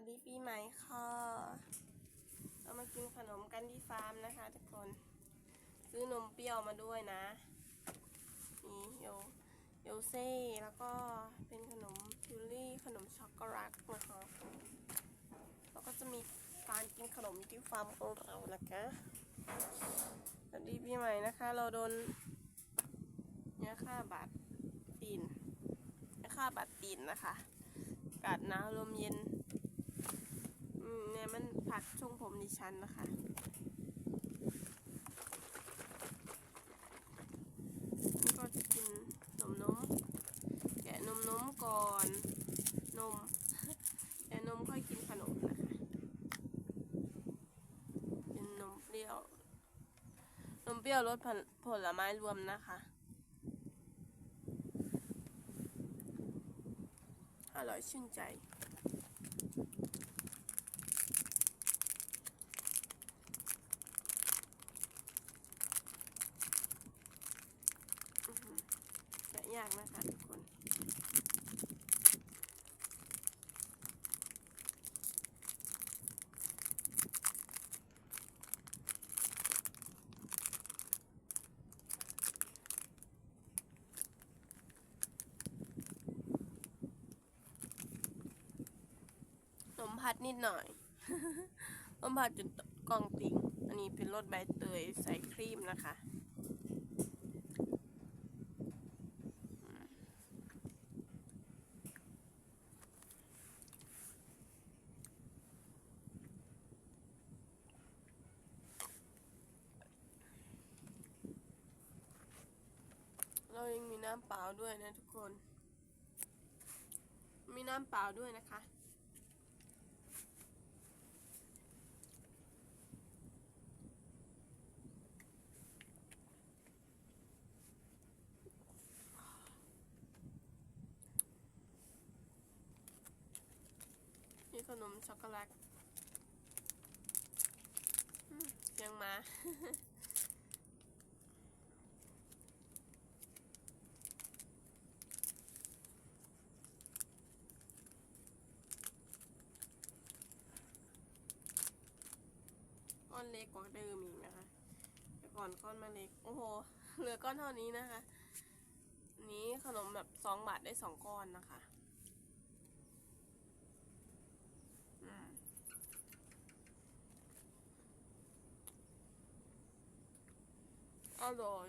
วัสดีปีใหม่ค่ะ เรามากินขนมกันที่ฟาร์มนะคะ ทุกคน ซื้อนมเปรี้ยวมาด้วยนะมีโยโยเซ่ แล้วก็เป็นขนมทิวลี่ ขนมช็อกโกแลตนะคะ แล้วก็จะมีการกินขนมที่ฟาร์มของเรานะคะสวัสดีปีใหม่นะคะ เราโดนเนี่ยค่าบาดตีนเนี่ยค่าบาดตีนนะคะอากาศหนาวลมเย็น เนี่ยมันผักช่วงผมดิฉันนะคะ ก็จะกินนมนมแกะนมนมก่อน นมแกะนมค่อยกินขนมนะคะเป็นนมเปรี้ยวนมเปรี้ยวรสผลผลไม้รวมนะคะอร่อยชื่นใจ อื้อหือแกะ ยากนะคะทุกคน นมพัดนิดหน่อย นมพัดจนกองติ่ง อันนี้เป็นรสใบเตยใส่ครีมนะคะอืมเรายังมี น้ำเปล่าด้วยนะทุกคน มีน้ำเปล่าด้วยนะคะนี่ขนมช็อกโกแลตเสียงมา เล็กกว่าเดิมอีกนะคะ แต่ก่อนก้อนมาเล็ก โอ้โห เหลือก้อนเท่านี้นะคะนนี้ขนมแบบสองบาทได้สองก้อนนะคะอืมอร่อย